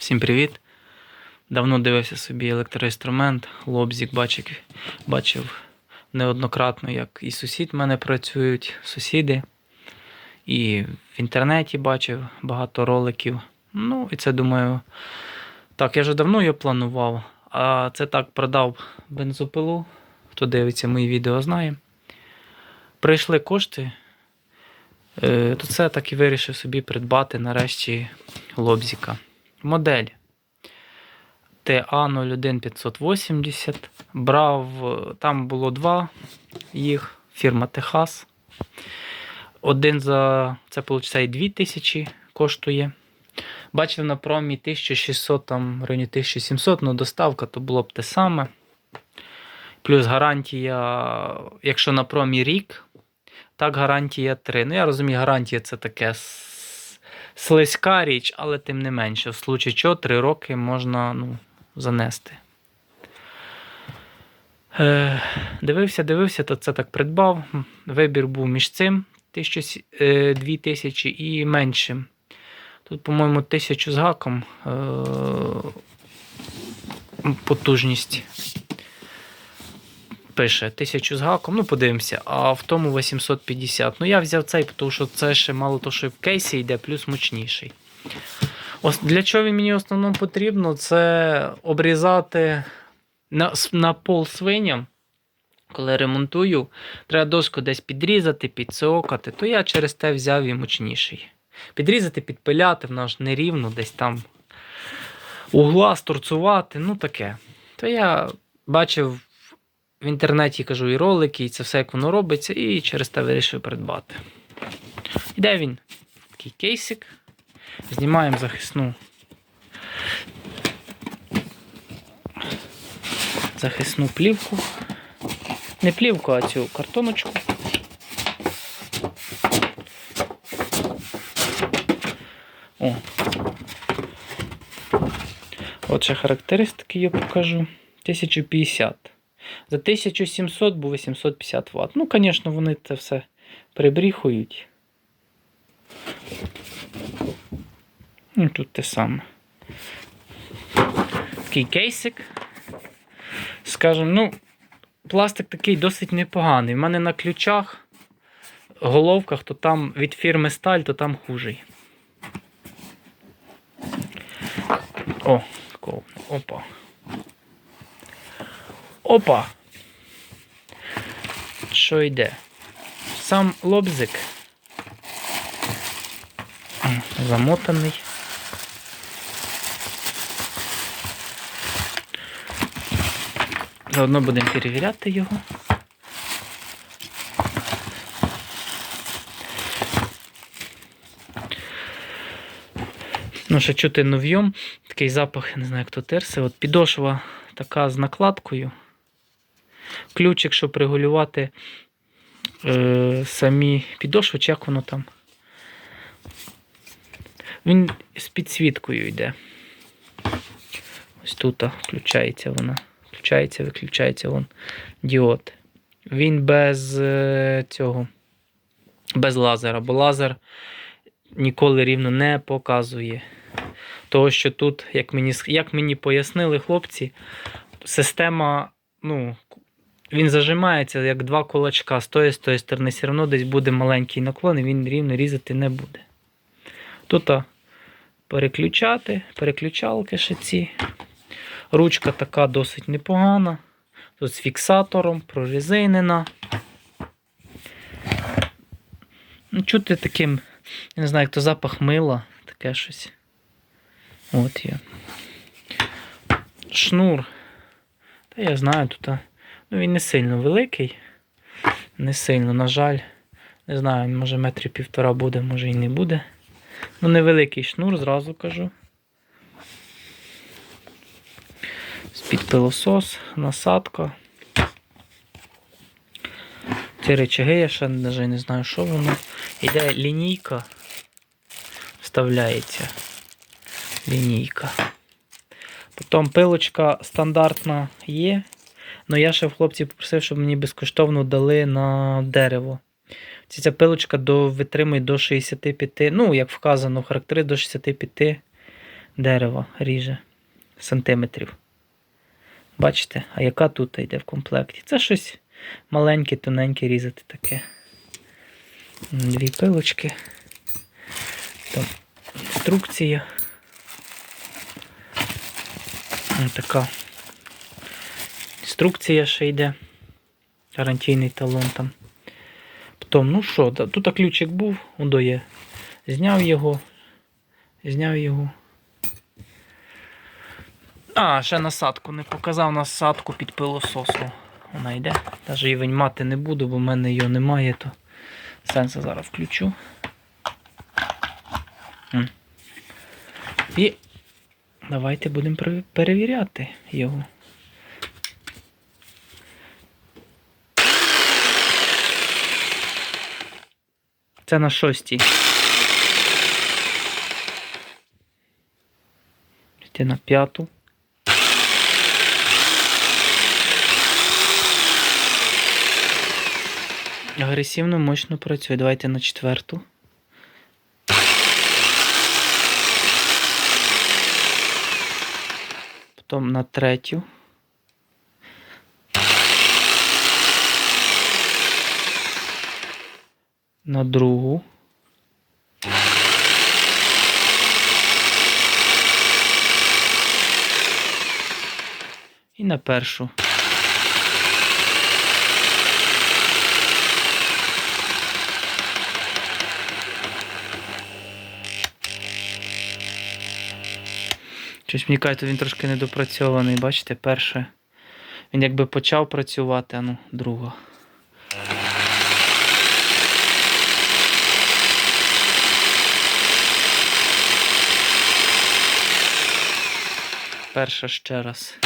Всім привіт! Давно дивився собі електроінструмент, лобзик бачив, бачив неоднократно, як і сусід в мене працюють, сусіди. І в інтернеті бачив багато роликів. Ну, і це думаю. Так, я вже давно його планував, а це так продав бензопилу. Хто дивиться мої відео, знає. Прийшли кошти. Е, То це так і вирішив собі придбати нарешті лобзика. Модель TA01580. Брав, там було два їх, фірма Техас. Один за це, виходить, 2000 коштує. Бачив на промі 1600, там в районі 1700, ну доставка то було б те саме. Плюс гарантія, якщо на промі рік, так гарантія 3. Ну, я розумію, гарантія це таке слизька річ, але тим не менше, в случаї чого 3 роки можна ну, занести. Е, дивився, дивився, то це так придбав. Вибір був між цим 1000, е, 2000 і меншим. Тут, по-моєму, 1000 з гаком е, потужність. Пише 1000 з гаком, ну подивимося, а в тому 850. Ну я взяв цей, тому що це ще мало того, що в кейсі йде, плюс мощніший. Ось для чого він мені в основному потрібно? Це обрізати на, на пол свиням. Коли ремонтую, треба доску десь підрізати, підсокати, то я через те взяв і мощніший. Підрізати, підпиляти, вона ж нерівно, десь там угла сторцувати, ну таке. То я бачив в інтернеті кажу і ролики, і це все як воно робиться, і через те вирішив придбати. Іде він такий кейсик. Знімаємо захисну. Захисну плівку. Не плівку, а цю картоночку. О. От ще характеристики я покажу. 1050. За 1700 був 850 Вт. Ну, звісно, вони це все прибріхують. Ну, тут те саме. Такий кейсик. Скажем, ну, пластик такий досить непоганий. У мене на ключах, головках, то там від фірми Сталь, то там хужий. О, такого. Опа. Опа. Що йде? Сам лобзик. Замотаний. Заодно будемо перевіряти його. Ну, ще чути нов'єм. Такий запах, не знаю, як то терси. От підошва така з накладкою. Ключик, щоб регулювати е, самі підошви, як воно там. Він з підсвіткою йде. Ось тут включається вона. Включається, виключається вон діод. Він без е, цього, без лазера, бо лазер ніколи рівно не показує. Того, що тут, як мені, як мені пояснили хлопці, система, ну, він зажимається як два кулачка з тої з тої сторони, все одно десь буде маленький наклон, і він рівно різати не буде. Тут переключати, переключалки ще ці. Ручка така досить непогана. Тут з фіксатором, прорезинена. Ну, чути таким, не знаю, як то запах мила, таке щось. От є. Шнур. Та я знаю, тут. Ну, він не сильно великий. Не сильно, на жаль. Не знаю, може метрів півтора буде, може і не буде. Ну, невеликий шнур, зразу кажу. З-під пилосос, насадка. Ці речаги я ще навіть не знаю, що воно. Іде лінійка. Вставляється. Лінійка. Потім пилочка стандартна є. Але я ще в хлопців попросив, щоб мені безкоштовно дали на дерево. Ця пилочка до, витримує до 65, ну, як вказано характери, до 65 дерева ріже сантиметрів. Бачите, а яка тут йде в комплекті? Це щось маленьке, тоненьке різати таке. Дві пилочки. Там інструкція. Така інструкція ще йде. Гарантійний талон там. Потім, ну що, тут ключик був, он є. Зняв його. Зняв його. А, ще насадку не показав насадку під пилососу. Вона йде. Навіть її мати не буду, бо в мене її немає, то сенсу зараз включу. І давайте будемо перевіряти його. Це на шостій. Йти на п'яту. Агресивно, мощно працює. Давайте на четверту. Потім на третю. На другу. І на першу. Щось мені кажуть, він трошки недопрацьований, бачите, перше. Він якби почав працювати, а ну, друга. Перша ще раз.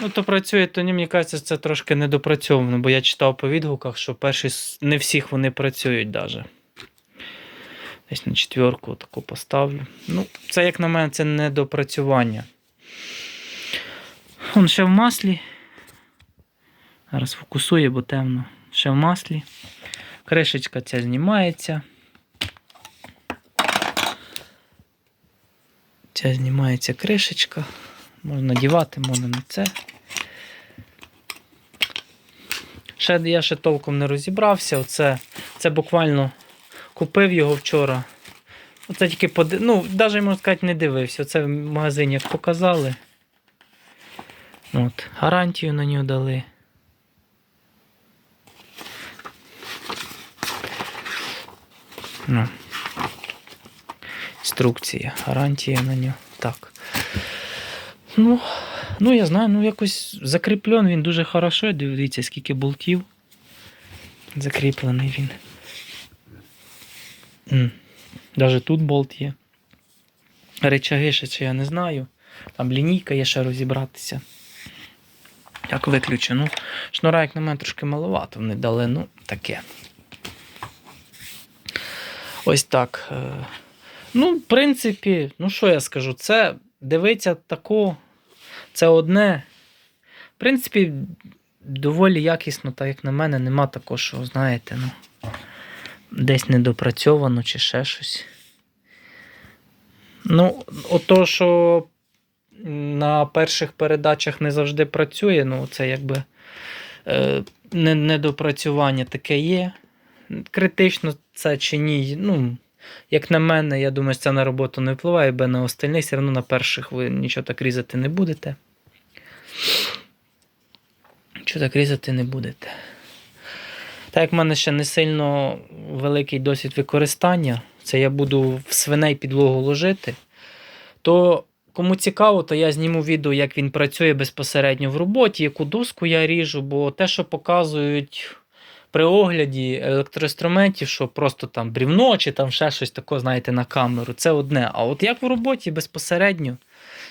Ну, то працює, то ні, мені кажеться, це трошки недопрацьовано, бо я читав по відгуках, що перші не всіх вони працюють навіть. Десь на четверку таку поставлю. Ну, це, як на мене, це недопрацювання. Он ще в маслі. Зараз фокусує, бо темно. Ще в маслі. Кришечка ця знімається. Ця знімається кришечка. Можна дівати, можна не це. Ще я ще толком не розібрався. Оце, це буквально купив його вчора. Оце тільки поди... ну, навіть можна сказати, не дивився. Оце в магазині як показали. От, гарантію на нього дали. Ну. Інструкція, гарантія на нього. Так. Ну, ну я знаю, ну якось закріплен він дуже хорошо. Дивіться, скільки болтів. Закріплений він. Даже тут болт є. Речаги ще чи я не знаю. Там лінійка є ще розібратися. Як виключено. Шнура, як на мене, трошки маловато вони дали, ну, таке. Ось так. е. Ну, в принципі, ну що я скажу, це дивиться тако, це одне. В принципі, доволі якісно, так як на мене, нема такого, що, знаєте, ну, десь недопрацьовано чи ще щось. Ну, ото, що на перших передачах не завжди працює, ну, це якби е, недопрацювання таке є. Критично це чи ні, ну, як на мене, я думаю, що це на роботу не впливає, бо на остальних все одно на перших ви нічого так різати не будете. Нічого так різати не будете. Так як в мене ще не сильно великий досвід використання, це я буду в свиней підлогу ложити, то кому цікаво, то я зніму відео, як він працює безпосередньо в роботі, яку доску я ріжу, бо те, що показують при огляді електроінструментів, що просто там брівно чи там ще щось таке, знаєте, на камеру, це одне. А от як в роботі безпосередньо,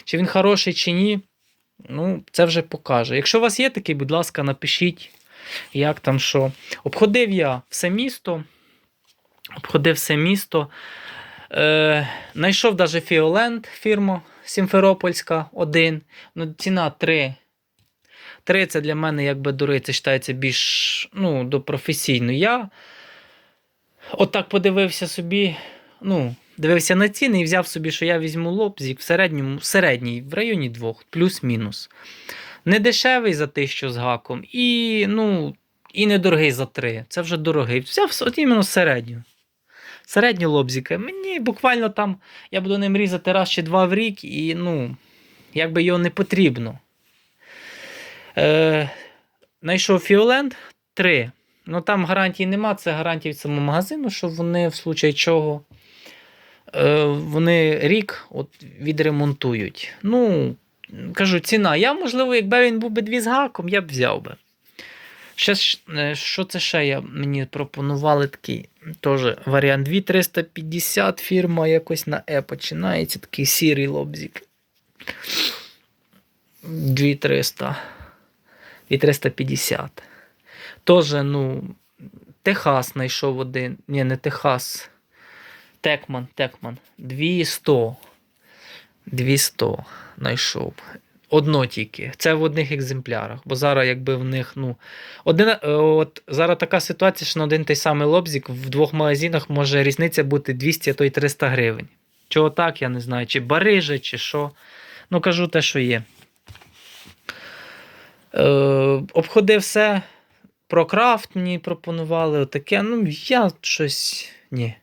чи він хороший чи ні, ну, це вже покаже. Якщо у вас є такий, будь ласка, напишіть, як там що. Обходив я все місто. Обходив все місто. Е, Найшов навіть Фіоленд фірма Сімферопольська 1. Ну, ціна 3. 3 це для мене якби дороги, це вважається більш ну, до професійно. Я отак подивився собі, ну, дивився на ціни і взяв собі, що я візьму лобзик в середньому, середній, в районі 2, плюс-мінус. Не дешевий за 1000 з гаком, і, ну, і недорогий за 3. Це вже дорогий. Взяв от іменно середню. Середню лобзика. Мені буквально там я буду ним різати раз чи два в рік, і ну, якби його не потрібно. Е, Найшов Фіоленд 3. Ну там гарантій нема, це гарантії від самого магазину, що вони в случаї чого е, вони рік от, відремонтують. Ну, кажу, ціна. Я, можливо, якби він був би дві з гаком, я б взяв би. Ще, е, що це ще я, мені пропонували такий теж варіант 2350 фірма якось на Е починається, такий сірий лобзик. 2300. 2350. Тоже, ну, Техас знайшов один. Ні, не Техас. Текман, Текман. 200. 200 знайшов. Одно тільки. Це в одних екземплярах. Бо зараз, якби в них, ну. Один, е, от зараз така ситуація, що на один той самий лобзик в двох магазинах може різниця бути 200, а то й 300 гривень. Чого так, я не знаю. Чи барижа, чи що. Ну, кажу те, що є. Е, обходив все. Про крафт мені пропонували отаке. Ну, я щось. Ні.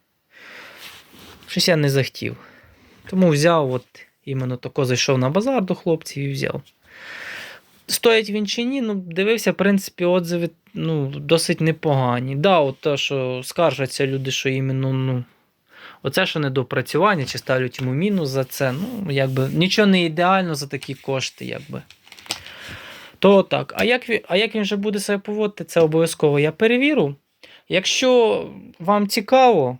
Щось я не захотів. Тому взяв, от іменно тако зайшов на базар до хлопців і взяв. Стоять він чи ні, ну, дивився, в принципі, отзиви ну, досить непогані. Да, от те, що скаржаться люди, що іменно, ну, оце, що недопрацювання, чи ставлять йому мінус за це. Ну, якби нічого не ідеально за такі кошти, якби. То так. А як, а як він вже буде себе поводити, це обов'язково я перевірю. Якщо вам цікаво,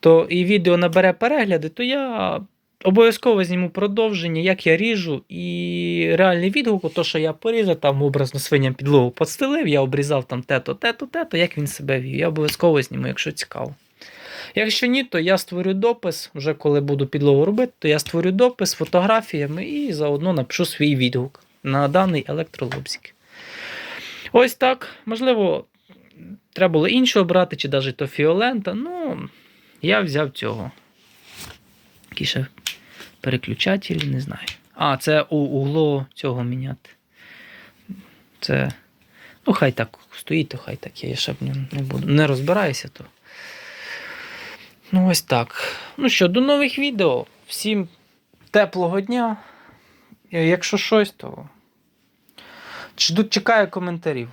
то і відео набере перегляди, то я обов'язково зніму продовження, як я ріжу, і реальний відгук, то, що я порізав, там образно свиням підлогу подстелив, я обрізав там те-то, те-то, те-то, як він себе вів. Я обов'язково зніму, якщо цікаво. Якщо ні, то я створю допис, вже коли буду підлогу робити, то я створю допис з фотографіями і заодно напишу свій відгук на даний електролобзик. Ось так. Можливо, треба було іншого брати, чи навіть то фіолента. Ну, я взяв цього. Який ще переключатель, не знаю. А, це у угло цього міняти. Це. Ну, хай так стоїть, то хай так. Я ще б не, буду. Не розбираюся, то. Ну, ось так. Ну що, до нових відео. Всім теплого дня. Якщо щось, то. Чекаю коментарів.